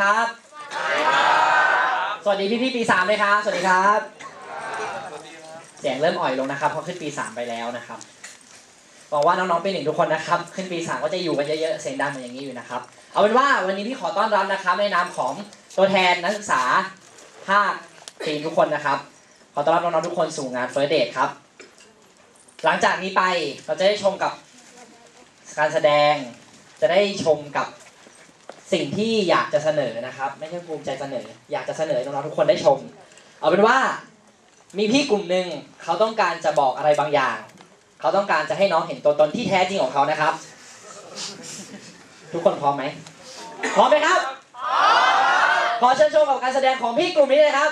ครับ สวัสดีพี่พี่ปีสามเลยครับ สวัสดีครับ เสียงเริ่มอ่อยลงนะครับเพราะขึ้นปีสามไปแล้วนะครับหวังว่าน้องๆปีหนึ่งทุกคนนะครับ ขึ้นปีสามก็จะอยู่กันเยอะๆเสียงดังเหมือนอย่างนี้อยู่นะครับ เอาเป็นว่าวันนี้พี่ขอต้อนรับนะครับในนามของตัวแทนนักศึกษาภาคทีมทุกคนนะครับ ขอต้อนรับน้องๆทุกคนสู่งาน First Date ครับ หลังจากนี้ไปเราจะได้ชมกับการแสดงจะได้ชมกับ สิ่งที่อยากจะเสนอนะครับ ไม่ใช่ภูมิใจเสนอ อยากจะเสนอให้น้องๆทุกคนได้ชม เอาเป็นว่ามีพี่กลุ่มหนึ่งเขาต้องการจะบอกอะไรบางอย่าง เขาต้องการจะให้น้องเห็นตัวตนที่แท้จริงของเขานะครับ ทุกคนพร้อมไหมพร้อมไหมครับขอเชิญชมกับการแสดงของพี่กลุ่มนี้เลยครับ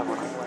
ข้า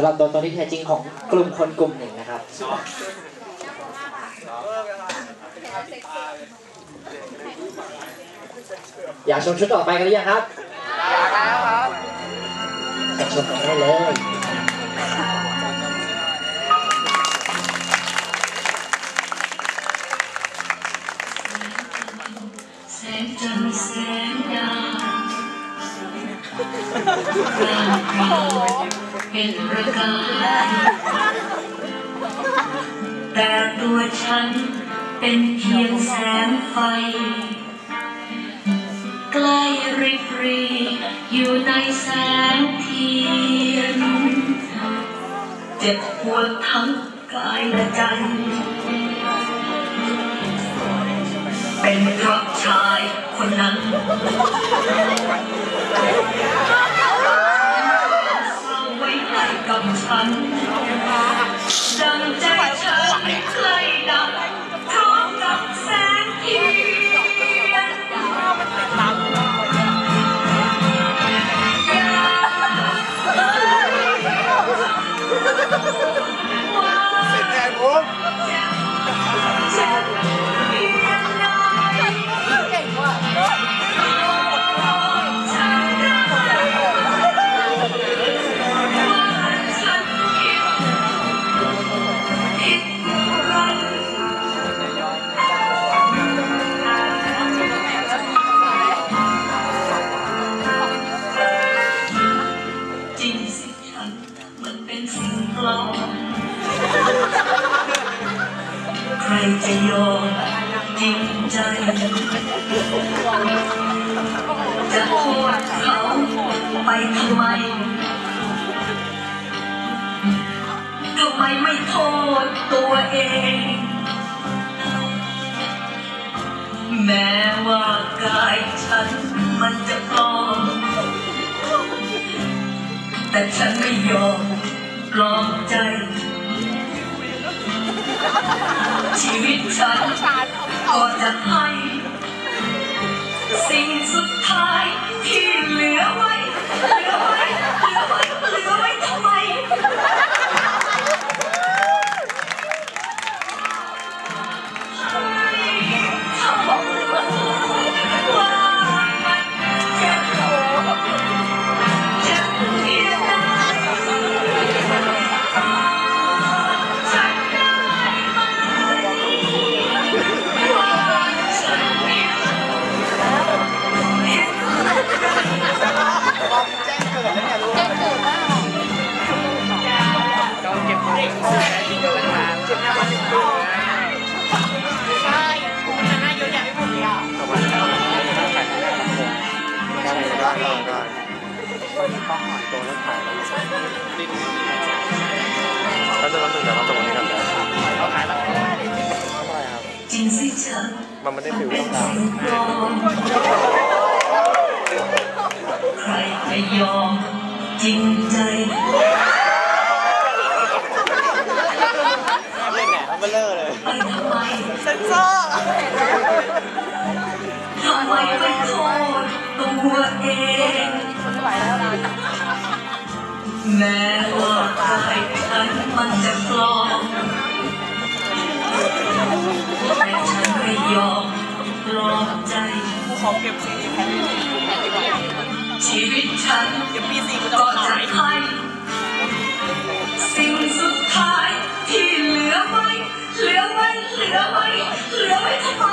ำหรับตัวตนที่แท้จริงของกลุ่มคนกลุ่มหนึ่งนะครับอยากชมชุดต่อไปกันหรือยังครับอยากแล้วครับชมกันได้เลยแสงจันทร์แสงดาวร่าง เป็นระกายแต่ตัวฉันเป็นเพียงแสงไฟ ใกล้ริบรีอยู่ในแสงเทียน เจ็บปวดทั้งกายและใจ เป็นเพราะชายคนนั้นเอาไว้ให้ กับฉั รจะยอมจริงใจ จะโทษเขาไปทำไมทำไมไม่โทษตัวเอง แม้ว่ากายฉันมันจะปลอม แต่ฉันไม่ยอมปลอมใจ ชีวิตฉันก็จะให้สิ่งสุดท้ายที่เหลือไว้ แล้วถ่ายแล้วก็จะวันหนึ่งเดี๋ยวเราจบวันนี้กันแล้วอะไรครับจริงสิฉันมันไม่ได้ฟิลเป็นต้องการสิ่งปลอมใครจะยอมจริงใจเล่นแหนเบลเลยเซนเซอร์ทำไมไม่โทษตัวเอง แม้ว่าใจฉันมันจะกลองแต่ฉันไม่ยอมปลอบใจขอเก็บซีดีแทนชีวิตฉันเดี๋ยวปีสี่ก็จะหาสิ่งสุดท้ายที่เหลือไว้เหลือไว้เหลือไว้เหลือไว้ทำไม